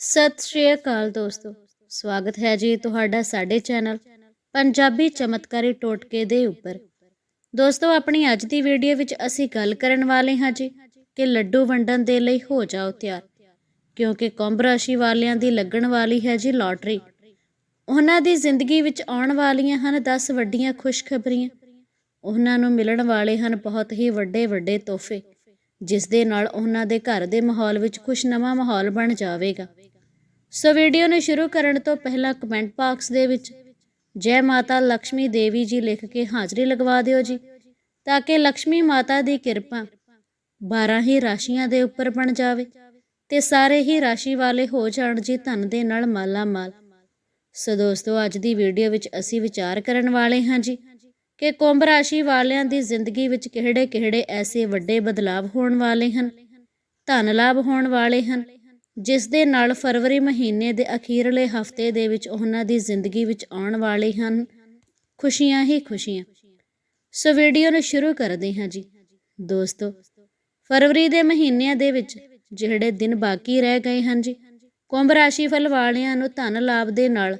ਸਤਿ ਸ਼੍ਰੀ ਅਕਾਲ ਦੋਸਤੋ। ਸਵਾਗਤ ਹੈ ਜੀ ਤੁਹਾਡਾ ਸਾਡੇ ਚੈਨਲ ਪੰਜਾਬੀ ਚਮਤਕਾਰੀ ਟੋਟਕੇ ਦੇ ਉੱਪਰ। ਦੋਸਤੋ, ਆਪਣੀ ਅੱਜ ਦੀ ਵੀਡੀਓ ਵਿੱਚ ਅਸੀਂ ਗੱਲ ਕਰਨ ਵਾਲੇ ਹਾਂ ਜੀ ਕਿ ਲੱਡੂ ਵੰਡਣ ਦੇ ਲਈ ਹੋ ਜਾਓ ਤਿਆਰ। ਕਿਉਂਕਿ ਕੁੰਭ ਰਾਸ਼ੀ ਵਾਲਿਆਂ ਦੀ ਲੱਗਣ ਵਾਲੀ ਹੈ ਜੀ ਲਾਟਰੀ। ਉਹਨਾਂ ਦੀ ਜ਼ਿੰਦਗੀ ਵਿੱਚ ਆਉਣ ਵਾਲੀਆਂ ਹਨ 10 ਵੱਡੀਆਂ ਖੁਸ਼ਖਬਰੀਆਂ। ਉਹਨਾਂ ਨੂੰ ਮਿਲਣ ਵਾਲੇ ਹਨ ਬਹੁਤ ਹੀ ਵੱਡੇ ਵੱਡੇ ਤੋਹਫੇ, ਜਿਸ ਦੇ ਨਾਲ ਉਹਨਾਂ ਦੇ ਘਰ ਦੇ ਮਾਹੌਲ ਵਿੱਚ ਖੁਸ਼ਨਮਾ ਮਾਹੌਲ ਬਣ ਜਾਵੇਗਾ। ਸੋ ਵੀਡੀਓ ਨੂੰ ਸ਼ੁਰੂ ਕਰਨ ਤੋਂ ਪਹਿਲਾਂ ਕਮੈਂਟ ਬਾਕਸ ਦੇ ਵਿੱਚ ਜੈ ਮਾਤਾ ਲక్ష్ਮੀ ਦੇਵੀ ਜੀ ਲਿਖ ਕੇ ਹਾਜ਼ਰੀ ਲਗਵਾ ਦਿਓ ਜੀ, ਤਾਂ ਕਿ ਲక్ష్ਮੀ ਮਾਤਾ ਦੀ ਕਿਰਪਾ 12 ਹੀ ਰਾਸ਼ੀਆਂ ਦੇ ਉੱਪਰ ਬਣ ਜਾਵੇ ਤੇ ਸਾਰੇ ਹੀ ਰਾਸ਼ੀ ਵਾਲੇ ਹੋ ਜਾਣ ਜੀ ਧੰਨ ਦੇ ਨਾਲ ਮਾਲਾ ਮਾਲ ਸੋ ਦੋਸਤੋ, ਅੱਜ ਦੀ ਵੀਡੀਓ ਵਿੱਚ ਅਸੀਂ ਵਿਚਾਰ ਕਰਨ ਵਾਲੇ ਹਾਂ ਜੀ ਕਿ ਕੁੰਭ ਰਾਸ਼ੀ ਵਾਲਿਆਂ ਦੀ ਜ਼ਿੰਦਗੀ ਵਿੱਚ ਕਿਹੜੇ-ਕਿਹੜੇ ਐਸੇ ਵੱਡੇ ਬਦਲਾਅ ਹੋਣ ਵਾਲੇ ਹਨ, ਧਨ ਲਾਭ ਹੋਣ ਵਾਲੇ ਹਨ ਜਿਸ ਦੇ ਨਾਲ ਫਰਵਰੀ ਮਹੀਨੇ ਦੇ ਅਖੀਰਲੇ ਹਫ਼ਤੇ ਦੇ ਵਿੱਚ ਉਹਨਾਂ ਦੀ ਜ਼ਿੰਦਗੀ ਵਿੱਚ ਆਉਣ ਵਾਲੇ ਹਨ। ਖੁਸ਼ੀਆਂ ਹੀ ਖੁਸ਼ੀਆਂ। ਸੋ ਵੀਡੀਓ ਨੂੰ ਸ਼ੁਰੂ ਕਰਦੇ ਹਾਂ ਜੀ। ਦੋਸਤੋ, ਫਰਵਰੀ ਦੇ ਮਹੀਨਿਆਂ ਦੇ ਵਿੱਚ ਜਿਹੜੇ ਦਿਨ ਬਾਕੀ ਰਹਿ ਗਏ ਹਨ ਜੀ, ਕੁੰਭ ਰਾਸ਼ੀ ਫਲ ਵਾਲਿਆਂ ਨੂੰ ਧਨ ਲਾਭ ਦੇ ਨਾਲ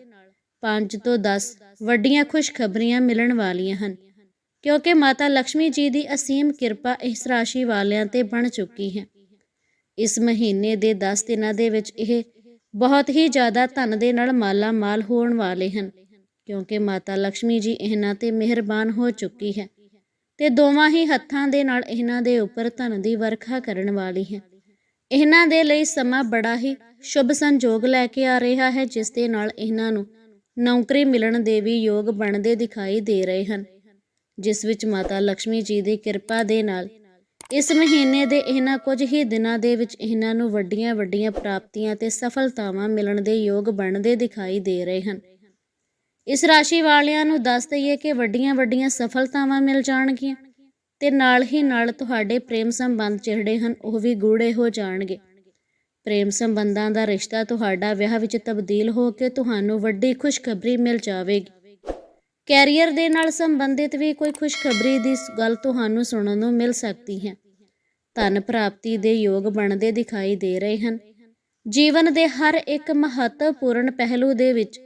5 ਤੋਂ 10 ਵੱਡੀਆਂ ਖੁਸ਼ਖਬਰੀਆਂ ਮਿਲਣ ਵਾਲੀਆਂ ਹਨ, ਕਿਉਂਕਿ ਮਾਤਾ ਲక్ష్ਮੀ ਜੀ ਦੀ ਅਸੀਮ ਕਿਰਪਾ ਇਸ ਰਾਸ਼ੀ ਵਾਲਿਆਂ ਤੇ ਬਣ ਚੁੱਕੀ ਹੈ। ਇਸ ਮਹੀਨੇ ਦੇ 10 ਦਿਨਾਂ ਦੇ ਵਿੱਚ ਇਹ ਬਹੁਤ ਹੀ ਜ਼ਿਆਦਾ ਧਨ ਦੇ ਨਾਲ ਮਾਲਾ ਮਾਲ ਹੋਣ ਵਾਲੇ ਹਨ, ਕਿਉਂਕਿ ਮਾਤਾ ਲక్ష్ਮੀ ਜੀ ਇਹਨਾਂ ਤੇ ਮਿਹਰਬਾਨ ਹੋ ਚੁੱਕੀ ਹੈ ਤੇ ਦੋਵਾਂ ਹੀ ਹੱਥਾਂ ਦੇ ਨਾਲ ਇਹਨਾਂ ਦੇ ਉੱਪਰ ਧਨ ਦੀ ਵਰਖਾ ਕਰਨ ਵਾਲੀ ਹੈ। ਇਹਨਾਂ ਦੇ ਲਈ ਸਮਾਂ ਬੜਾ ਹੀ ਸ਼ੁਭ ਸੰਜੋਗ ਲੈ ਕੇ ਆ ਰਿਹਾ ਹੈ, ਜਿਸ ਦੇ ਨਾਲ ਇਹਨਾਂ ਨੂੰ ਨੌਕਰੀ ਮਿਲਣ ਦੇ ਵੀ ਯੋਗ ਬਣਦੇ ਦਿਖਾਈ ਦੇ ਰਹੇ ਹਨ, ਜਿਸ ਵਿੱਚ ਮਾਤਾ ਲక్ష్ਮੀ ਜੀ ਦੀ ਕਿਰਪਾ ਦੇ ਨਾਲ ਇਸ ਮਹੀਨੇ ਦੇ ਇਹਨਾਂ ਕੁਝ ਹੀ ਦਿਨਾਂ ਦੇ ਵਿੱਚ ਇਹਨਾਂ ਨੂੰ ਵੱਡੀਆਂ ਵੱਡੀਆਂ ਪ੍ਰਾਪਤੀਆਂ ਤੇ ਸਫਲਤਾਵਾਂ ਮਿਲਣ ਦੇ ਯੋਗ ਬਣਦੇ ਦਿਖਾਈ ਦੇ ਰਹੇ ਹਨ। ਇਸ ਰਾਸ਼ੀ ਵਾਲਿਆਂ ਨੂੰ ਦੱਸ ਦਈਏ ਕਿ ਵੱਡੀਆਂ ਵੱਡੀਆਂ ਸਫਲਤਾਵਾਂ ਮਿਲ ਜਾਣਗੀਆਂ ਤੇ ਨਾਲ ਹੀ ਨਾਲ ਤੁਹਾਡੇ ਪ੍ਰੇਮ ਸੰਬੰਧ ਜਿਹੜੇ ਹਨ ਉਹ ਵੀ ਗੂੜੇ ਹੋ ਜਾਣਗੇ। ਪ੍ਰੇਮ ਸੰਬੰਧਾਂ ਦਾ ਰਿਸ਼ਤਾ ਤੁਹਾਡਾ ਵਿਆਹ ਵਿੱਚ ਤਬਦੀਲ ਹੋ ਕੇ ਤੁਹਾਨੂੰ ਵੱਡੀ ਖੁਸ਼ਖਬਰੀ ਮਿਲ ਜਾਵੇਗੀ। ਕੈਰੀਅਰ ਦੇ ਨਾਲ ਸੰਬੰਧਿਤ ਵੀ ਕੋਈ ਖੁਸ਼ਖਬਰੀ ਦੀ ਗੱਲ ਤੁਹਾਨੂੰ ਸੁਣਨ ਨੂੰ ਮਿਲ ਸਕਦੀ ਹੈ। ਧਨ ਪ੍ਰਾਪਤੀ ਦੇ ਯੋਗ ਬਣਦੇ ਦਿਖਾਈ ਦੇ ਰਹੇ ਹਨ। ਜੀਵਨ ਦੇ ਹਰ ਇੱਕ ਮਹੱਤਵਪੂਰਨ ਪਹਿਲੂ ਦੇ ਵਿੱਚ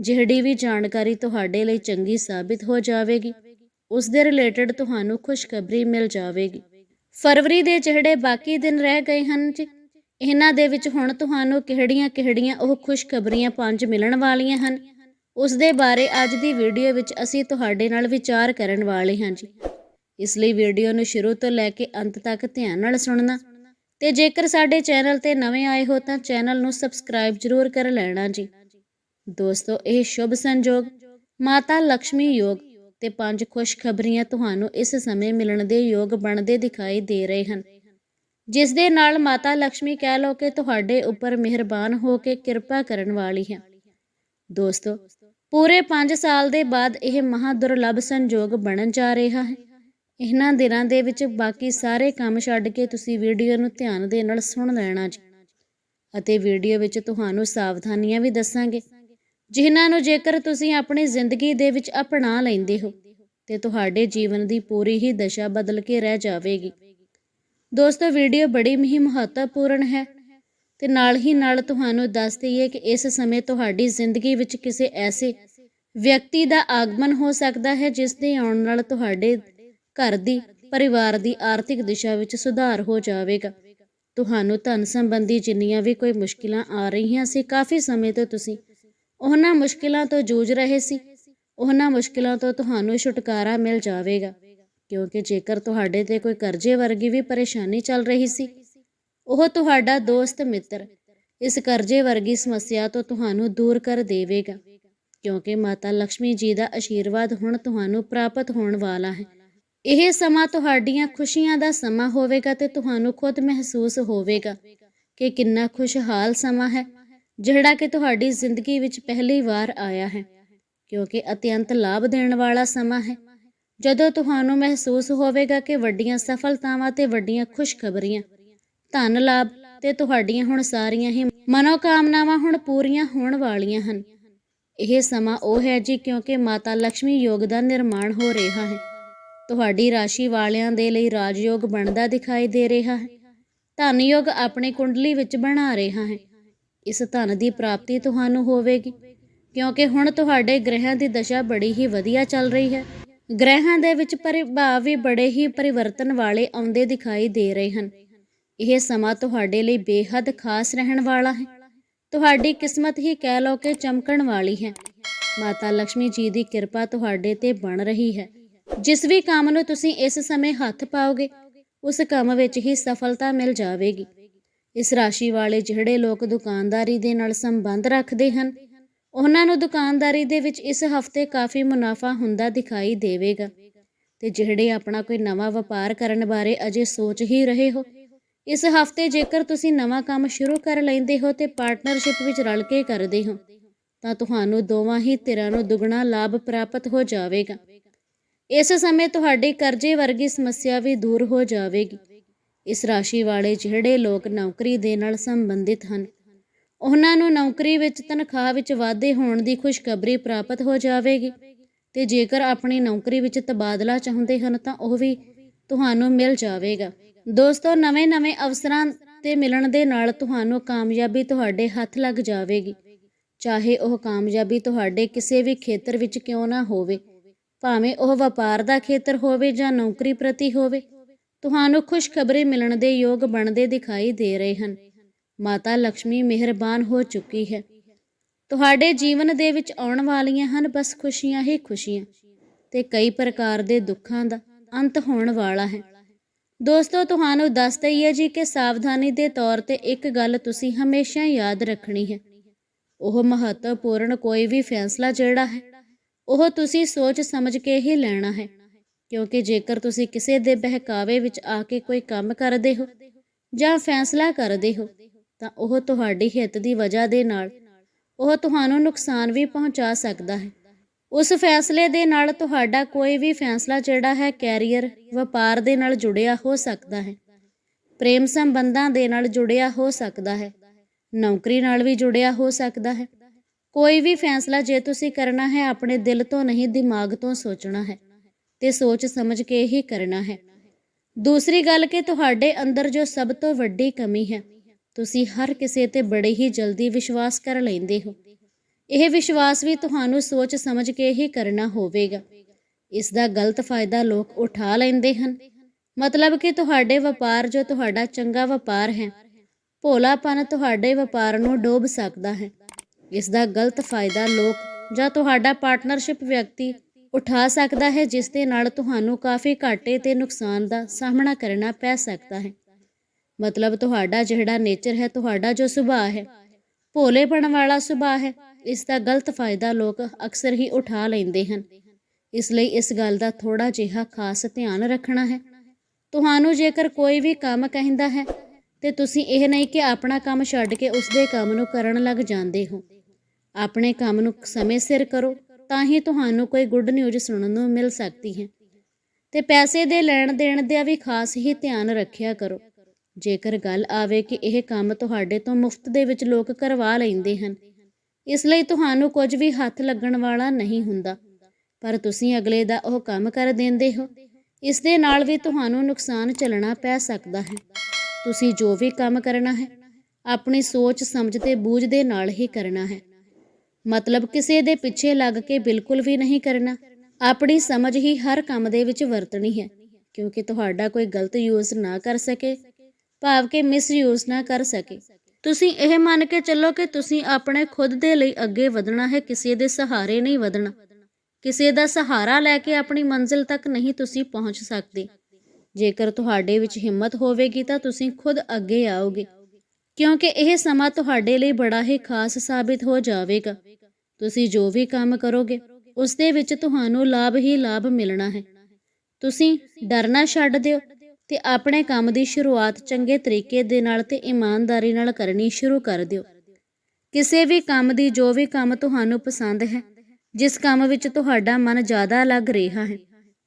ਜਿਹੜੀ ਵੀ ਜਾਣਕਾਰੀ ਤੁਹਾਡੇ ਲਈ ਚੰਗੀ ਸਾਬਿਤ ਹੋ ਜਾਵੇਗੀ, ਉਸ ਦੇ ਰਿਲੇਟਡ ਤੁਹਾਨੂੰ ਖੁਸ਼ਖਬਰੀ ਮਿਲ ਜਾਵੇਗੀ। ਫਰਵਰੀ ਦੇ ਜਿਹੜੇ ਬਾਕੀ ਦਿਨ ਰਹਿ ਗਏ ਹਨ ਜੀ, ਇਹਨਾਂ ਦੇ ਵਿੱਚ ਹੁਣ ਤੁਹਾਨੂੰ ਕਿਹੜੀਆਂ-ਕਿਹੜੀਆਂ ਉਹ ਖੁਸ਼ਖਬਰੀਆਂ ਪੰਜ ਮਿਲਣ ਵਾਲੀਆਂ ਹਨ। ਉਸ ਦੇ ਬਾਰੇ ਅੱਜ ਦੀ ਵੀਡੀਓ ਵਿੱਚ ਅਸੀਂ ਤੁਹਾਡੇ ਨਾਲ ਵਿਚਾਰ ਕਰਨ ਵਾਲੇ ਹਾਂ ਜੀ। ਇਸ ਲਈ ਵੀਡੀਓ ਨੂੰ ਸ਼ੁਰੂ ਤੋਂ ਲੈ ਕੇ ਅੰਤ ਤੱਕ ਧਿਆਨ ਨਾਲ ਸੁਣਨਾ ਤੇ ਜੇਕਰ ਸਾਡੇ ਚੈਨਲ ਤੇ ਨਵੇਂ ਆਏ ਹੋ ਤਾਂ ਚੈਨਲ ਨੂੰ ਸਬਸਕ੍ਰਾਈਬ ਜ਼ਰੂਰ ਕਰ ਲੈਣਾ ਜੀ। ਦੋਸਤੋ, ਇਹ ਸ਼ੁਭ ਸੰਜੋਗ, ਮਾਤਾ ਲక్ష్ਮੀ ਯੋਗ ਤੇ ਪੰਜ ਖੁਸ਼ਖਬਰੀਆਂ ਤੁਹਾਨੂੰ ਇਸ ਸਮੇਂ ਮਿਲਣ ਦੇ ਯੋਗ ਬਣਦੇ ਦਿਖਾਈ ਦੇ ਰਹੇ ਹਨ। ਜਿਸ ਦੇ ਨਾਲ ਮਾਤਾ ਲక్ష్ਮੀ ਕਹਿ ਲੋ ਕਿ ਤੁਹਾਡੇ ਉੱਪਰ ਮਿਹਰਬਾਨ ਹੋ ਕੇ ਕਿਰਪਾ ਕਰਨ ਵਾਲੀ ਹੈ। ਦੋਸਤੋ ਪੂਰੇ 5 ਸਾਲ ਦੇ ਬਾਅਦ ਇਹ ਮਹਾ ਦੁਰਲੱਭ ਸੰਯੋਗ ਬਣਨ ਜਾ ਰਿਹਾ ਹੈ। ਇਹਨਾਂ ਦਿਨਾਂ ਦੇ ਵਿੱਚ ਬਾਕੀ ਸਾਰੇ ਕੰਮ ਛੱਡ ਕੇ ਤੁਸੀਂ ਵੀਡੀਓ ਨੂੰ ਧਿਆਨ ਦੇ ਨਾਲ ਸੁਣ ਲੈਣਾ ਜੀ। ਅਤੇ ਵੀਡੀਓ ਵਿੱਚ ਤੁਹਾਨੂੰ ਸਾਵਧਾਨੀਆਂ ਵੀ ਦੱਸਾਂਗੇ। ਜਿਨ੍ਹਾਂ ਨੂੰ ਜੇਕਰ ਤੁਸੀਂ ਆਪਣੀ ਜ਼ਿੰਦਗੀ ਦੇ ਵਿੱਚ ਅਪਣਾ ਲੈਂਦੇ ਹੋ, ਤੇ ਤੁਹਾਡੇ ਜੀਵਨ ਦੀ ਪੂਰੀ ਹੀ ਦਸ਼ਾ ਬਦਲ ਕੇ ਰਹਿ ਜਾਵੇਗੀ। ਦੋਸਤੋ, ਵੀਡੀਓ ਬੜੀ ਹੀ ਮਹੱਤਵਪੂਰਨ ਹੈ। ਤੇ ਨਾਲ ਹੀ ਨਾਲ ਤੁਹਾਨੂੰ ਦੱਸ ਦਈਏ ਕਿ ਇਸ ਸਮੇਂ ਤੁਹਾਡੀ ਜ਼ਿੰਦਗੀ ਵਿੱਚ ਕਿਸੇ ਐਸੇ ਵਿਅਕਤੀ ਦਾ ਆਗਮਨ ਹੋ ਸਕਦਾ ਹੈ, ਜਿਸ ਦੇ ਆਉਣ ਨਾਲ ਤੁਹਾਡੇ ਘਰ ਦੀ, ਪਰਿਵਾਰ ਦੀ ਆਰਥਿਕ ਦਿਸ਼ਾ ਵਿੱਚ ਸੁਧਾਰ ਹੋ ਜਾਵੇਗਾ। ਤੁਹਾਨੂੰ ਧਨ ਸੰਬੰਧੀ ਜਿੰਨੀਆਂ ਵੀ ਕੋਈ ਮੁਸ਼ਕਿਲਾਂ ਆ ਰਹੀਆਂ ਸੀ, ਕਾਫੀ ਸਮੇਂ ਤੋਂ ਤੁਸੀਂ ਉਹਨਾਂ ਮੁਸ਼ਕਿਲਾਂ ਤੋਂ ਜੂਝ ਰਹੇ ਸੀ। ਉਹਨਾਂ ਮੁਸ਼ਕਿਲਾਂ ਤੋਂ ਤੁਹਾਨੂੰ ਛੁਟਕਾਰਾ ਮਿਲ ਜਾਵੇਗਾ, ਕਿਉਂਕਿ ਜੇਕਰ ਤੁਹਾਡੇ ਤੇ ਕੋਈ ਕਰਜ਼ੇ ਵਰਗੀ ਵੀ ਪਰੇਸ਼ਾਨੀ ਚੱਲ ਰਹੀ ਸੀ ਉਹ ਤੁਹਾਡਾ ਦੋਸਤ ਮਿੱਤਰ ਇਸ ਕਰਜ਼ੇ ਵਰਗੀ ਸਮੱਸਿਆ ਤੋਂ ਤੁਹਾਨੂੰ ਦੂਰ ਕਰ ਦੇਵੇਗਾ, ਕਿਉਂਕਿ ਮਾਤਾ ਲక్ష్ਮੀ ਜੀ ਦਾ ਆਸ਼ੀਰਵਾਦ ਹੁਣ ਤੁਹਾਨੂੰ ਪ੍ਰਾਪਤ ਹੋਣ ਵਾਲਾ ਹੈ। ਇਹ ਸਮਾਂ ਤੁਹਾਡੀਆਂ ਖੁਸ਼ੀਆਂ ਦਾ ਸਮਾਂ ਹੋਵੇਗਾ ਤੇ ਤੁਹਾਨੂੰ ਖੁਦ ਮਹਿਸੂਸ ਹੋਵੇਗਾ ਕਿ ਕਿੰਨਾ ਖੁਸ਼ਹਾਲ ਸਮਾਂ ਹੈ, ਜਿਹੜਾ ਕਿ ਤੁਹਾਡੀ ਜ਼ਿੰਦਗੀ ਵਿੱਚ ਪਹਿਲੀ ਵਾਰ ਆਇਆ ਹੈ, ਕਿਉਂਕਿ ਅਤਿਅੰਤ ਲਾਭ ਦੇਣ ਵਾਲਾ ਸਮਾਂ ਹੈ। ਜਦੋਂ ਤੁਹਾਨੂੰ ਮਹਿਸੂਸ ਹੋਵੇਗਾ ਕਿ ਵੱਡੀਆਂ ਸਫਲਤਾਵਾਂ ਤੇ ਵੱਡੀਆਂ ਖੁਸ਼ਖਬਰੀਆਂ ਧਨ ਲਾਭ ਤੇ ਤੁਹਾਡੀਆਂ ਹੁਣ ਸਾਰੀਆਂ ਹੀ ਮਨੋਕਾਮਨਾਵਾਂ ਹੁਣ ਪੂਰੀਆਂ ਹੋਣ ਵਾਲੀਆਂ ਹਨ। ਇਹ ਸਮਾਂ ਉਹ ਹੈ ਜੀ ਕਿਉਂਕਿ ਮਾਤਾ ਲక్ష్ਮੀ ਯੋਗ ਦਾ ਨਿਰਮਾਣ ਹੋ ਰਿਹਾ ਹੈ। ਤੁਹਾਡੀ ਰਾਸ਼ੀ ਵਾਲਿਆਂ ਦੇ ਲਈ ਰਾਜਯੋਗ ਬਣਦਾ ਦਿਖਾਈ ਦੇ ਰਿਹਾ ਹੈ। ਧਨ ਯੋਗ ਆਪਣੇ ਕੁੰਡਲੀ ਵਿੱਚ ਬਣਾ ਰਿਹਾ ਹੈ। ਇਸ ਧਨ ਦੀ ਪ੍ਰਾਪਤੀ ਤੁਹਾਨੂੰ ਹੋਵੇਗੀ ਕਿਉਂਕਿ ਹੁਣ ਤੁਹਾਡੇ ਗ੍ਰਹਿਆਂ ਦੀ ਦਸ਼ਾ ਬੜੀ ਹੀ ਵਧੀਆ ਚੱਲ ਰਹੀ ਹੈ। ਗ੍ਰਹਿਆਂ ਦੇ ਵਿੱਚ ਪ੍ਰਭਾਵ ਵੀ ਬੜੇ ਹੀ ਪਰਿਵਰਤਨ ਵਾਲੇ ਆਉਂਦੇ ਦਿਖਾਈ ਦੇ ਰਹੇ ਹਨ। ਇਹ ਸਮਾਂ ਤੁਹਾਡੇ ਲਈ ਬੇਹੱਦ ਖਾਸ ਰਹਿਣ ਵਾਲਾ ਹੈ। ਤੁਹਾਡੀ ਕਿਸਮਤ ਹੀ ਕਹਿ ਲਓ ਕਿ ਚਮਕਣ ਵਾਲੀ ਹੈ। ਮਾਤਾ ਲక్ష్ਮੀ ਜੀ ਦੀ ਕਿਰਪਾ ਤੁਹਾਡੇ ਤੇ ਬਣ ਰਹੀ ਹੈ। ਜਿਸ ਵੀ ਕੰਮ ਨੂੰ ਤੁਸੀਂ ਇਸ ਸਮੇਂ ਹੱਥ ਪਾਓਗੇ, ਉਸ ਕੰਮ ਵਿੱਚ ਹੀ ਸਫਲਤਾ ਮਿਲ ਜਾਵੇਗੀ। ਇਸ ਰਾਸ਼ੀ ਵਾਲੇ ਜਿਹੜੇ ਲੋਕ ਦੁਕਾਨਦਾਰੀ ਦੇ ਨਾਲ ਸੰਬੰਧ ਰੱਖਦੇ ਹਨ, ਉਹਨਾਂ ਨੂੰ ਦੁਕਾਨਦਾਰੀ ਦੇ ਵਿੱਚ ਇਸ ਹਫ਼ਤੇ ਕਾਫੀ ਮੁਨਾਫਾ ਹੁੰਦਾ ਦਿਖਾਈ ਦੇਵੇਗਾ। ਤੇ ਜਿਹੜੇ ਆਪਣਾ ਕੋਈ ਨਵਾਂ ਵਪਾਰ ਕਰਨ ਬਾਰੇ ਅਜੇ ਸੋਚ ਹੀ ਰਹੇ ਹੋ ਇਸ ਹਫ਼ਤੇ ਜੇਕਰ ਤੁਸੀਂ ਨਵਾਂ ਕੰਮ ਸ਼ੁਰੂ ਕਰ ਲੈਂਦੇ ਹੋ ਤੇ ਪਾਰਟਨਰਸ਼ਿਪ ਵਿੱਚ ਰਲ ਕੇ ਕਰਦੇ ਹੋ, ਤਾਂ ਤੁਹਾਨੂੰ ਦੋਵਾਂ ਹੀ ਧਿਰਾਂ ਨੂੰ ਦੁੱਗਣਾ ਲਾਭ ਪ੍ਰਾਪਤ ਹੋ ਜਾਵੇਗਾ। ਇਸ ਸਮੇਂ ਤੁਹਾਡੀ ਕਰਜ਼ੇ ਵਰਗੀ ਸਮੱਸਿਆ ਵੀ ਦੂਰ ਹੋ ਜਾਵੇਗੀ। ਇਸ ਰਾਸ਼ੀ ਵਾਲੇ ਜਿਹੜੇ ਲੋਕ ਨੌਕਰੀ ਦੇ ਨਾਲ ਸੰਬੰਧਿਤ ਹਨ, ਉਹਨਾਂ ਨੂੰ ਨੌਕਰੀ ਵਿੱਚ ਤਨਖਾਹ ਵਿੱਚ ਵਾਧੇ ਹੋਣ ਦੀ ਖੁਸ਼ਖਬਰੀ ਪ੍ਰਾਪਤ ਹੋ ਜਾਵੇਗੀ ਤੇ ਜੇਕਰ ਆਪਣੀ ਨੌਕਰੀ ਵਿੱਚ ਤਬਾਦਲਾ ਚਾਹੁੰਦੇ ਹਨ, ਤਾਂ ਉਹ ਵੀ ਤੁਹਾਨੂੰ ਮਿਲ ਜਾਵੇਗਾ। ਦੋਸਤੋ ਨਵੇਂ-ਨਵੇਂ ਅਵਸਰਾਂ ਤੇ ਮਿਲਣ ਦੇ ਨਾਲ ਤੁਹਾਨੂੰ ਕਾਮਯਾਬੀ ਤੁਹਾਡੇ ਹੱਥ ਲੱਗ ਜਾਵੇਗੀ। ਚਾਹੇ ਉਹ ਕਾਮਯਾਬੀ ਤੁਹਾਡੇ ਕਿਸੇ ਵੀ ਖੇਤਰ ਵਿੱਚ ਕਿਉਂ ਨਾ ਹੋਵੇ, ਭਾਵੇਂ ਉਹ ਵਪਾਰ ਦਾ ਖੇਤਰ ਹੋਵੇ ਜਾਂ ਨੌਕਰੀ ਪ੍ਰਤੀ ਹੋਵੇ, ਤੁਹਾਨੂੰ ਖੁਸ਼ਖਬਰੀ ਮਿਲਣ ਦੇ ਯੋਗ ਬਣਦੇ ਦਿਖਾਈ ਦੇ ਰਹੇ ਹਨ। ਮਾਤਾ ਲక్ష్ਮੀ ਮਿਹਰਬਾਨ ਹੋ ਚੁੱਕੀ ਹੈ। ਤੁਹਾਡੇ ਜੀਵਨ ਦੇ ਵਿੱਚ ਆਉਣ ਵਾਲੀਆਂ ਹਨ ਬਸ ਖੁਸ਼ੀਆਂ ਹੀ ਖੁਸ਼ੀਆਂ ਤੇ ਕਈ ਪ੍ਰਕਾਰ ਦੇ ਦੁੱਖਾਂ ਦਾ ਅੰਤ ਹੋਣ ਵਾਲਾ ਹੈ। ਦੋਸਤੋ, ਤੁਹਾਨੂੰ ਦੱਸ ਦਈਏ ਜੀ ਕਿ ਸਾਵਧਾਨੀ ਦੇ ਤੌਰ ਤੇ ਇੱਕ ਗੱਲ ਤੁਸੀਂ ਹਮੇਸ਼ਾ ਯਾਦ ਰੱਖਣੀ ਹੈ। ਉਹ ਮਹੱਤਵਪੂਰਨ ਕੋਈ ਵੀ ਫੈਸਲਾ ਜਿਹੜਾ ਹੈ, ਉਹ ਤੁਸੀਂ ਸੋਚ ਸਮਝ ਕੇ ਹੀ ਲੈਣਾ ਹੈ। ਕਿਉਂਕਿ ਜੇਕਰ ਤੁਸੀਂ ਕਿਸੇ ਦੇ ਬਹਿਕਾਵੇ ਵਿੱਚ ਆ ਕੇ ਕੋਈ ਕੰਮ ਕਰਦੇ ਹੋ ਜਾਂ ਫੈਸਲਾ ਕਰਦੇ ਹੋ, ਤਾਂ ਉਹ ਤੁਹਾਡੀ ਹਿੱਤ ਦੀ ਵਜ੍ਹਾ ਦੇ ਨਾਲ ਉਹ ਤੁਹਾਨੂੰ ਨੁਕਸਾਨ ਵੀ ਪਹੁੰਚਾ ਸਕਦਾ ਹੈ। ਉਸ ਫੈਸਲੇ ਦੇ ਨਾਲ ਤੁਹਾਡਾ ਕੋਈ ਵੀ ਫੈਸਲਾ ਜਿਹੜਾ ਹੈ ਕੈਰੀਅਰ, ਵਪਾਰ ਦੇ ਨਾਲ ਜੁੜਿਆ ਹੋ ਸਕਦਾ ਹੈ। ਪ੍ਰੇਮ ਸੰਬੰਧਾਂ ਦੇ ਨਾਲ ਜੁੜਿਆ ਹੋ ਸਕਦਾ ਹੈ। ਨੌਕਰੀ ਨਾਲ ਵੀ ਜੁੜਿਆ ਹੋ ਸਕਦਾ ਹੈ। ਕੋਈ ਵੀ ਫੈਸਲਾ ਜੇ ਤੁਸੀਂ ਕਰਨਾ ਹੈ, ਆਪਣੇ ਦਿਲ ਤੋਂ ਨਹੀਂ, ਦਿਮਾਗ ਤੋਂ ਸੋਚਣਾ ਹੈ ਤੇ ਸੋਚ ਸਮਝ ਕੇ ਹੀ ਕਰਨਾ ਹੈ। ਦੂਸਰੀ ਗੱਲ ਕਿ ਤੁਹਾਡੇ ਅੰਦਰ ਜੋ ਸਭ ਤੋਂ ਵੱਡੀ ਕਮੀ ਹੈ, ਤੁਸੀਂ ਹਰ ਕਿਸੇ ਤੇ ਬੜੇ ਹੀ ਜਲਦੀ ਵਿਸ਼ਵਾਸ ਕਰ ਲੈਂਦੇ ਹੋ। ਇਹ ਵਿਸ਼ਵਾਸ ਵੀ ਤੁਹਾਨੂੰ ਸੋਚ ਸਮਝ ਕੇ ਹੀ ਕਰਨਾ ਹੋਵੇਗਾ। ਇਸ ਦਾ ਗਲਤ ਫਾਇਦਾ ਲੋਕ ਉਠਾ ਲੈਂਦੇ ਹਨ। ਮਤਲਬ ਕਿ ਤੁਹਾਡੇ ਵਪਾਰ ਜੋ ਤੁਹਾਡਾ ਚੰਗਾ ਵਪਾਰ ਹੈ, ਭੋਲਾਪਨ ਤੁਹਾਡੇ ਵਪਾਰ ਨੂੰ ਡੋਬ ਸਕਦਾ ਹੈ। ਇਸ ਦਾ ਗਲਤ ਫਾਇਦਾ ਲੋਕ ਜਾਂ ਤੁਹਾਡਾ ਪਾਰਟਨਰਸ਼ਿਪ ਵਿਅਕਤੀ ਉਠਾ ਸਕਦਾ ਹੈ, ਜਿਸ ਦੇ ਨਾਲ ਤੁਹਾਨੂੰ ਕਾਫੀ ਘਾਟੇ ਤੇ ਨੁਕਸਾਨ ਦਾ ਸਾਹਮਣਾ ਕਰਨਾ ਪੈ ਸਕਦਾ ਹੈ। ਮਤਲਬ ਤੁਹਾਡਾ ਜਿਹੜਾ ਨੇਚਰ ਹੈ, ਤੁਹਾਡਾ ਜੋ ਸੁਭਾਅ ਹੈ, ਭੋਲੇਪਣ ਵਾਲਾ ਸੁਭਾਅ ਹੈ ਇਸ ਦਾ ਗਲਤ ਫਾਇਦਾ ਲੋਕ ਅਕਸਰ ਹੀ ਉਠਾ ਲੈਂਦੇ ਹਨ। ਇਸ ਲਈ ਇਸ ਗੱਲ ਦਾ ਥੋੜਾ ਜਿਹਾ ਖਾਸ ਧਿਆਨ ਰੱਖਣਾ ਹੈ। ਤੁਹਾਨੂੰ ਜੇਕਰ ਕੋਈ ਵੀ ਕੰਮ ਕਹਿੰਦਾ ਹੈ ਤੇ ਤੁਸੀਂ ਇਹ ਨਹੀਂ ਕਿ ਆਪਣਾ ਕੰਮ ਛੱਡ ਕੇ ਉਸ ਦੇ ਕੰਮ ਨੂੰ ਕਰਨ ਲੱਗ ਜਾਂਦੇ ਹੋ। ਆਪਣੇ ਕੰਮ ਨੂੰ ਸਮੇਂ ਸਿਰ ਕਰੋ ਤਾਂ ਹੀ ਤੁਹਾਨੂੰ ਕੋਈ ਗੁੱਡ ਨਿਊਜ਼ ਸੁਣਨ ਨੂੰ ਮਿਲ ਸਕਦੀ ਹੈ। ਤੇ ਪੈਸੇ ਦੇ ਲੈਣ ਦੇਣ ਦਾ ਵੀ ਖਾਸ ਹੀ ਧਿਆਨ ਰੱਖਿਆ ਕਰੋ। ਜੇਕਰ ਗੱਲ ਆਵੇ ਕਿ ਇਹ ਕੰਮ ਤੁਹਾਡੇ ਤੋਂ ਮੁਫਤ ਦੇ ਵਿੱਚ ਲੋਕ ਕਰਵਾ ਲੈਂਦੇ ਹਨ ਇਸ ਲਈ ਤੁਹਾਨੂੰ ਕੁਝ ਵੀ ਹੱਥ ਲੱਗਣ ਵਾਲਾ ਨਹੀਂ ਹੁੰਦਾ। ਪਰ ਤੁਸੀਂ ਅਗਲੇ ਦਾ ਉਹ ਕੰਮ ਕਰ ਦਿੰਦੇ ਹੋ। ਇਸ ਦੇ ਨਾਲ ਵੀ ਤੁਹਾਨੂੰ ਨੁਕਸਾਨ ਝੱਲਣਾ ਪੈ ਸਕਦਾ ਹੈ। ਤੁਸੀਂ ਜੋ ਵੀ ਕੰਮ ਕਰਨਾ ਹੈ, ਆਪਣੀ ਸੋਚ ਸਮਝ ਤੇ ਬੂਝ ਦੇ ਨਾਲ ਹੀ ਕਰਨਾ ਹੈ। ਮਤਲਬ ਕਿਸੇ ਦੇ ਪਿੱਛੇ ਲੱਗ ਕੇ ਬਿਲਕੁਲ ਵੀ ਨਹੀਂ ਕਰਨਾ। ਆਪਣੀ ਸਮਝ ਹੀ ਹਰ ਕੰਮ ਦੇ ਵਿੱਚ ਵਰਤਣੀ ਹੈ, ਕਿਉਂਕਿ ਤੁਹਾਡਾ ਕੋਈ ਗਲਤ ਯੂਜ਼ ਨਾ ਕਰ ਸਕੇ, ਭਾਵ ਕਿ ਮਿਸਯੂਜ਼ ਨਾ ਕਰ ਸਕੇ। ਤੁਸੀਂ ਇਹ ਮੰਨ ਕੇ ਚੱਲੋ ਕਿ ਤੁਸੀਂ ਆਪਣੇ ਖੁਦ ਦੇ ਲਈ ਅੱਗੇ ਵਧਣਾ ਹੈ, ਕਿਸੇ ਦੇ ਸਹਾਰੇ ਨਹੀਂ ਵਧਣਾ। ਕਿਸੇ ਦਾ ਸਹਾਰਾ ਲੈ ਕੇ ਆਪਣੀ ਮੰਜ਼ਿਲ ਤੱਕ ਨਹੀਂ ਤੁਸੀਂ ਪਹੁੰਚ ਸਕਦੇ। ਜੇਕਰ ਤੁਹਾਡੇ ਵਿੱਚ ਹਿੰਮਤ ਹੋਵੇਗੀ ਤਾਂ ਤੁਸੀਂ ਖੁਦ ਅੱਗੇ ਆਓਗੇ, ਕਿਉਂਕਿ ਇਹ ਸਮਾਂ ਤੁਹਾਡੇ ਲਈ ਬੜਾ ਹੀ ਖਾਸ ਸਾਬਿਤ ਹੋ ਜਾਵੇਗਾ। ਤੁਸੀਂ ਜੋ ਵੀ ਕੰਮ ਕਰੋਗੇ, ਉਸ ਦੇ ਵਿੱਚ ਤੁਹਾਨੂੰ ਲਾਭ ਹੀ ਲਾਭ ਮਿਲਣਾ ਹੈ। ਤੁਸੀਂ ਡਰਨਾ ਛੱਡ ਦਿਓ। ਤੇ ਆਪਣੇ ਕੰਮ ਦੀ ਸ਼ੁਰੂਆਤ ਚੰਗੇ ਤਰੀਕੇ ਦੇ ਨਾਲ ਤੇ ਇਮਾਨਦਾਰੀ ਨਾਲ ਕਰਨੀ ਸ਼ੁਰੂ ਕਰ ਦਿਓ। ਕਿਸੇ ਵੀ ਕੰਮ ਦੀ ਜੋ ਵੀ ਕੰਮ ਤੁਹਾਨੂੰ ਪਸੰਦ ਹੈ, ਜਿਸ ਕੰਮ ਵਿੱਚ ਤੁਹਾਡਾ ਮਨ ਜ਼ਿਆਦਾ ਲੱਗ ਰਿਹਾ ਹੈ,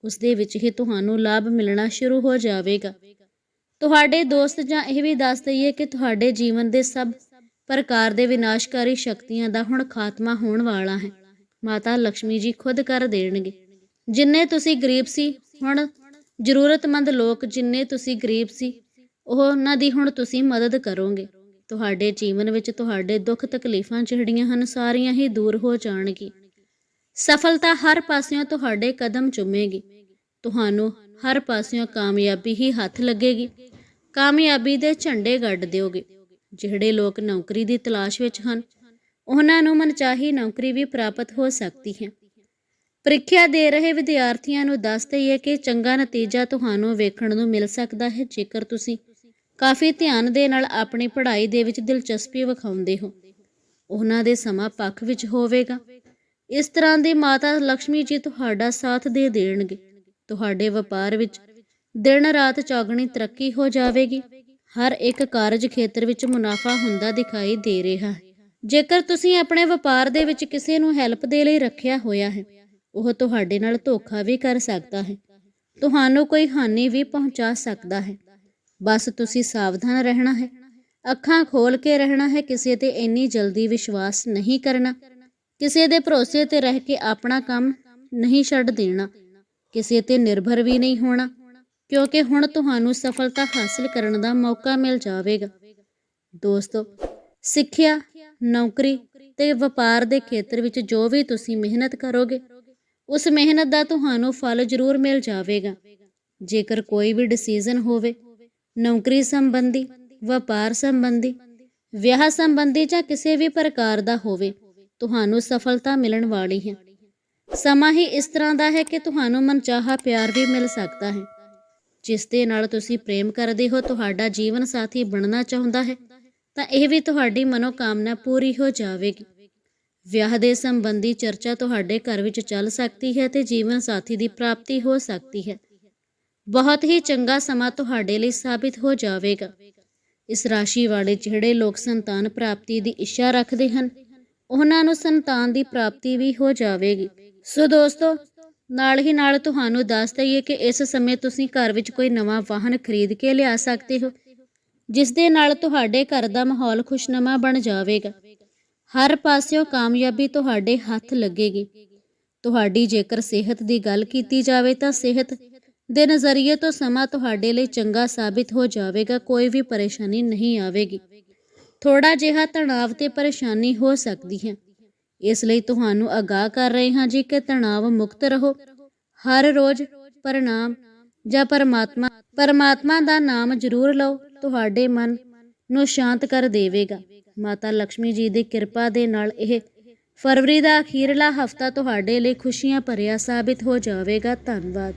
ਉਸ ਦੇ ਵਿੱਚ ਹੀ ਤੁਹਾਨੂੰ ਲਾਭ ਮਿਲਣਾ ਸ਼ੁਰੂ ਹੋ ਜਾਵੇਗਾ। ਤੁਹਾਡੇ ਦੋਸਤ ਜਾਂ ਇਹ ਵੀ ਦੱਸ ਦਈਏ ਕਿ ਤੁਹਾਡੇ ਜੀਵਨ ਦੇ ਸਭ ਪ੍ਰਕਾਰ ਦੇ ਵਿਨਾਸ਼ਕਾਰੀ ਸ਼ਕਤੀਆਂ ਦਾ ਹੁਣ ਖਾਤਮਾ ਹੋਣ ਵਾਲਾ ਹੈ। ਮਾਤਾ ਲక్ష్ਮੀ ਜੀ ਖੁਦ ਕਰ ਦੇਣਗੇ। ਜਿੰਨੇ ਤੁਸੀਂ ਗਰੀਬ ਸੀ, ਹੁਣ ਜ਼ਰੂਰਤਮੰਦ ਲੋਕ ਜਿੰਨੇ ਤੁਸੀਂ ਗਰੀਬ ਸੀ, ਉਹ ਉਹਨਾਂ ਦੀ ਹੁਣ ਤੁਸੀਂ ਮਦਦ ਕਰੋਗੇ। ਤੁਹਾਡੇ ਜੀਵਨ ਵਿੱਚ ਤੁਹਾਡੇ ਦੁੱਖ ਤਕਲੀਫਾਂ ਜਿਹੜੀਆਂ ਹਨ, ਸਾਰੀਆਂ ਹੀ ਦੂਰ ਹੋ ਜਾਣਗੀ ਸਫਲਤਾ ਹਰ ਪਾਸਿਓਂ ਤੁਹਾਡੇ ਕਦਮ ਚੁੰਮੇਗੀ। ਤੁਹਾਨੂੰ ਹਰ ਪਾਸਿਓਂ ਕਾਮਯਾਬੀ ਹੀ ਹੱਥ ਲੱਗੇਗੀ। ਕਾਮਯਾਬੀ ਦੇ ਝੰਡੇ ਗੱਡ ਦਿਓਗੇ। ਜਿਹੜੇ ਲੋਕ ਨੌਕਰੀ ਦੀ ਤਲਾਸ਼ ਵਿੱਚ ਹਨ, ਉਹਨਾਂ ਨੂੰ ਮਨਚਾਹੀ ਨੌਕਰੀ ਵੀ ਪ੍ਰਾਪਤ ਹੋ ਸਕਦੀ ਹੈ। ਪ੍ਰੀਖਿਆ ਦੇ ਰਹੇ ਵਿਦਿਆਰਥੀਆਂ ਨੂੰ ਦੱਸ ਦਈਏ ਕਿ ਚੰਗਾ ਨਤੀਜਾ ਤੁਹਾਨੂੰ ਵੇਖਣ ਨੂੰ ਮਿਲ ਸਕਦਾ ਹੈ, ਜੇਕਰ ਤੁਸੀਂ ਕਾਫੀ ਧਿਆਨ ਦੇ ਨਾਲ ਆਪਣੀ ਪੜ੍ਹਾਈ ਦੇ ਵਿੱਚ ਦਿਲਚਸਪੀ ਵਿਖਾਉਂਦੇ ਹੋ। ਉਹਨਾਂ ਦੇ ਸਮਾਂ ਪੱਖ ਵਿੱਚ ਹੋਵੇਗਾ। ਇਸ ਤਰ੍ਹਾਂ ਦੀ ਮਾਤਾ ਲక్ష్ਮੀ ਜੀ ਤੁਹਾਡਾ ਸਾਥ ਦੇ ਦੇਣਗੇ। ਤੁਹਾਡੇ ਵਪਾਰ ਵਿੱਚ ਦਿਨ ਰਾਤ ਚੌਗਣੀ ਤਰੱਕੀ ਹੋ ਜਾਵੇਗੀ। ਹਰ ਇੱਕ ਕਾਰਜ ਖੇਤਰ ਵਿੱਚ ਮੁਨਾਫਾ ਹੁੰਦਾ ਦਿਖਾਈ ਦੇ ਰਿਹਾ ਹੈ। ਜੇਕਰ ਤੁਸੀਂ ਆਪਣੇ ਵਪਾਰ ਦੇ ਵਿੱਚ ਕਿਸੇ ਨੂੰ ਹੈਲਪ ਦੇ ਲਈ ਰੱਖਿਆ ਹੋਇਆ ਹੈ ਉਹ ਤੁਹਾਡੇ ਨਾਲ ਧੋਖਾ ਵੀ ਕਰ ਸਕਦਾ ਹੈ। ਤੁਹਾਨੂੰ ਕੋਈ ਹਾਨੀ ਵੀ ਪਹੁੰਚਾ ਸਕਦਾ ਹੈ। ਬਸ ਤੁਸੀਂ ਸਾਵਧਾਨ ਰਹਿਣਾ ਹੈ। ਅੱਖਾਂ ਖੋਲ ਕੇ ਰਹਿਣਾ ਹੈ। ਕਿਸੇ ਤੇ ਇੰਨੀ ਜਲਦੀ ਵਿਸ਼ਵਾਸ ਨਹੀਂ ਕਰਨਾ। ਕਿਸੇ ਦੇ ਭਰੋਸੇ ਤੇ ਰਹਿ ਕੇ ਆਪਣਾ ਕੰਮ ਨਹੀਂ ਛੱਡ ਦੇਣਾ। ਕਿਸੇ ਤੇ ਨਿਰਭਰ ਵੀ ਨਹੀਂ ਹੋਣਾ। ਕਿਉਂਕਿ ਹੁਣ ਤੁਹਾਨੂੰ ਸਫਲਤਾ ਹਾਸਲ ਕਰਨ ਦਾ ਮੌਕਾ ਮਿਲ ਜਾਵੇਗਾ। ਦੋਸਤੋ, ਸਿੱਖਿਆ, ਨੌਕਰੀ ਤੇ ਵਪਾਰ ਦੇ ਖੇਤਰ ਵਿੱਚ ਜੋ ਵੀ ਤੁਸੀਂ ਮਿਹਨਤ ਕਰੋਗੇ ਉਸ ਮਿਹਨਤ ਦਾ ਤੁਹਾਨੂੰ ਫਲ ਜ਼ਰੂਰ ਮਿਲ ਜਾਵੇਗਾ। ਜੇਕਰ ਕੋਈ ਵੀ ਡਿਸੀਜਨ ਹੋਵੇ, ਨੌਕਰੀ ਸੰਬੰਧੀ, ਵਪਾਰ ਸੰਬੰਧੀ, ਵਿਆਹ ਸੰਬੰਧੀ ਜਾਂ ਕਿਸੇ ਵੀ ਪ੍ਰਕਾਰ ਦਾ ਹੋਵੇ, ਤੁਹਾਨੂੰ ਸਫਲਤਾ ਮਿਲਣ ਵਾਲੀ ਹੈ। ਸਮਾਂ ਹੀ ਇਸ ਤਰ੍ਹਾਂ ਦਾ ਹੈ ਕਿ ਤੁਹਾਨੂੰ ਮਨਚਾਹਾ ਪਿਆਰ ਵੀ ਮਿਲ ਸਕਦਾ ਹੈ। ਜਿਸ ਦੇ ਨਾਲ ਤੁਸੀਂ ਪ੍ਰੇਮ ਕਰਦੇ ਹੋ, ਤੁਹਾਡਾ ਜੀਵਨ ਸਾਥੀ ਬਣਨਾ ਚਾਹੁੰਦਾ ਹੈ, ਤਾਂ ਇਹ ਵੀ ਤੁਹਾਡੀ ਮਨੋਕਾਮਨਾ ਪੂਰੀ ਹੋ ਜਾਵੇਗੀ। ਵਿਆਹ ਦੇ ਸੰਬੰਧੀ ਚਰਚਾ ਤੁਹਾਡੇ ਘਰ ਵਿੱਚ ਚੱਲ ਸਕਦੀ ਹੈ ਤੇ ਜੀਵਨ ਸਾਥੀ ਦੀ ਪ੍ਰਾਪਤੀ ਹੋ ਸਕਦੀ ਹੈ। ਬਹੁਤ ਹੀ ਚੰਗਾ ਸਮਾਂ ਤੁਹਾਡੇ ਲਈ ਸਾਬਿਤ ਹੋ ਜਾਵੇਗਾ। ਇਸ ਰਾਸ਼ੀ ਵਾਲੇ ਜਿਹੜੇ ਲੋਕ ਸੰਤਾਨ ਪ੍ਰਾਪਤੀ ਦੀ ਇੱਛਾ ਰੱਖਦੇ ਹਨ, ਉਹਨਾਂ ਨੂੰ ਸੰਤਾਨ ਦੀ ਪ੍ਰਾਪਤੀ ਵੀ ਹੋ ਜਾਵੇਗੀ। ਸੋ ਦੋਸਤੋ, ਨਾਲ ਹੀ ਨਾਲ ਤੁਹਾਨੂੰ ਦੱਸ ਦਈਏ ਕਿ ਇਸ ਸਮੇਂ ਤੁਸੀਂ ਘਰ ਵਿੱਚ ਕੋਈ ਨਵਾਂ ਵਾਹਨ ਖਰੀਦ ਕੇ ਲਿਆ ਸਕਦੇ ਹੋ, ਜਿਸ ਦੇ ਨਾਲ ਤੁਹਾਡੇ ਘਰ ਦਾ ਮਾਹੌਲ ਖੁਸ਼ਨਮਾ ਬਣ ਜਾਵੇਗਾ। ਹਰ ਪਾਸਿਓਂ ਕਾਮਯਾਬੀ ਤੁਹਾਡੇ ਹੱਥ ਲੱਗੇਗੀ। ਤੁਹਾਡੀ ਜੇਕਰ ਸਿਹਤ ਦੀ ਗੱਲ ਕੀਤੀ ਜਾਵੇ ਤਾਂ ਸਿਹਤ ਦੇ ਨਜ਼ਰੀਏ ਤੋਂ ਸਮਾਂ ਤੁਹਾਡੇ ਲਈ ਚੰਗਾ ਸਾਬਿਤ ਹੋ ਜਾਵੇਗਾ, ਕੋਈ ਵੀ ਪਰੇਸ਼ਾਨੀ ਨਹੀਂ ਆਵੇਗੀ। ਥੋੜਾ ਜਿਹਾ ਤਣਾਅ ਤੇ ਪਰੇਸ਼ਾਨੀ ਹੋ ਸਕਦੀ ਹੈ। ਇਸ ਲਈ ਤੁਹਾਨੂੰ ਅਗਾਹ ਕਰ ਰਹੇ ਹਾਂ ਜੀ ਕਿ ਤਣਾਅ ਮੁਕਤ ਰਹੋ। ਹਰ ਰੋਜ਼ ਪ੍ਰਣਾਮ ਜਾਂ ਪਰਮਾਤਮਾ ਪਰਮਾਤਮਾ ਦਾ ਨਾਮ ਜ਼ਰੂਰ ਲਓ। ਤੁਹਾਡੇ ਮਨ ਨੂੰ ਸ਼ਾਂਤ ਕਰ ਦੇਵੇਗਾ। ਮਾਤਾ ਲక్ష్ਮੀ ਜੀ ਦੀ ਕਿਰਪਾ ਦੇ ਨਾਲ ਇਹ ਫਰਵਰੀ ਦਾ ਅਖੀਰਲਾ ਹਫਤਾ ਤੁਹਾਡੇ ਲਈ ਖੁਸ਼ੀਆਂ ਭਰਿਆ ਸਾਬਿਤ ਹੋ ਜਾਵੇਗਾ। ਧੰਨਵਾਦ।